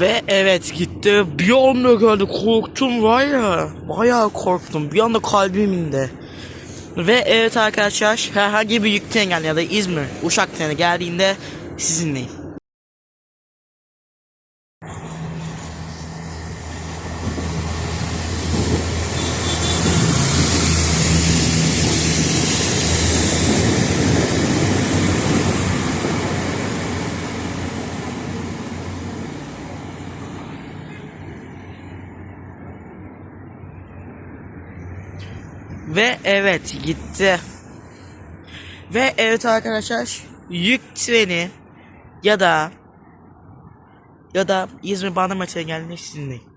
Ve evet gitti. Bir anda geldi korktum var ya. Bayağı korktum. Bir anda kalbim indi. Ve evet arkadaşlar herhangi bir yük treni ya da İzmir Uşak treni geldiğinde sizinleyim. Ve evet gitti. Ve evet arkadaşlar yük treni ya da ya da İzmir Bandırma treni geldiğinde sizinleyim.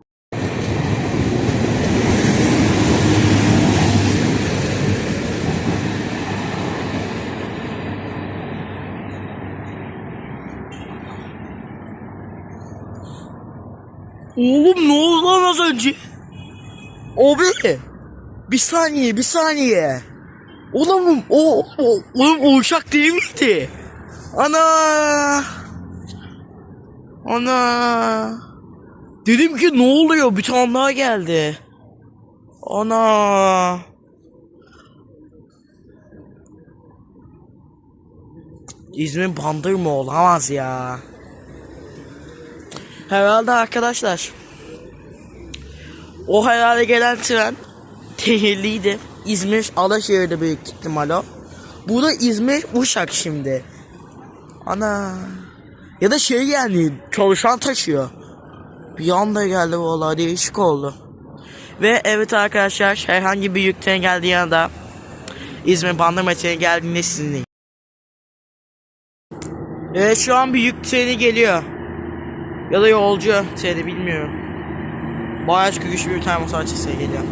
Oğlum ne oldu lan az önce? Abi bir saniye bir saniye. Oğlum o, o oğlum o uçak değil miydi? Ana. Ana. Dedim ki ne oluyor? Bir tane daha geldi. Ana. İzmir bandırma olamaz ya. Herhalde arkadaşlar. O herhalde gelen tren tehirliydi. İzmir Alaşehir'de büyük ihtimal o. Bu da İzmir Uşak şimdi. Ana. Ya da şey yani çalışan taşıyor. Bir anda geldi vallahi değişik oldu. Ve evet arkadaşlar herhangi bir yük treni geldiği yanında İzmir Bandırma treni geldiğinde sizinleyim. Evet şu an bir yük treni geliyor. Ya da yolcu treni bilmiyorum. Bayağı güçlü bir motor açısı geliyor.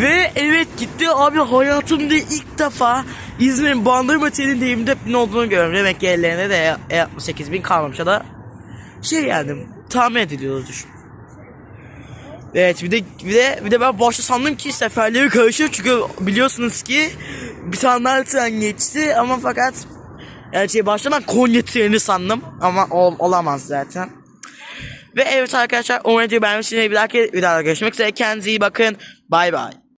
Ve evet gitti abi hayatımda ilk defa İzmir'in Bandırma Treni'nde 24 bin olduğunu görüyorum. Demek ki ellerinde de E68 bin kalmamış ya da şey yani tahmin ediliyoruz düşün. Evet bir de bir de bir de ben başta sandım ki seferleri karışır çünkü biliyorsunuz ki bir tane tren geçti ama fakat yani şey başta ben Konya treni sandım ama ol, olamaz zaten. Ve evet arkadaşlar umarım videoyu beğenmişsiniz. Bir dahaki videoda görüşmek üzere. Kendinize iyi bakın. Bay bay.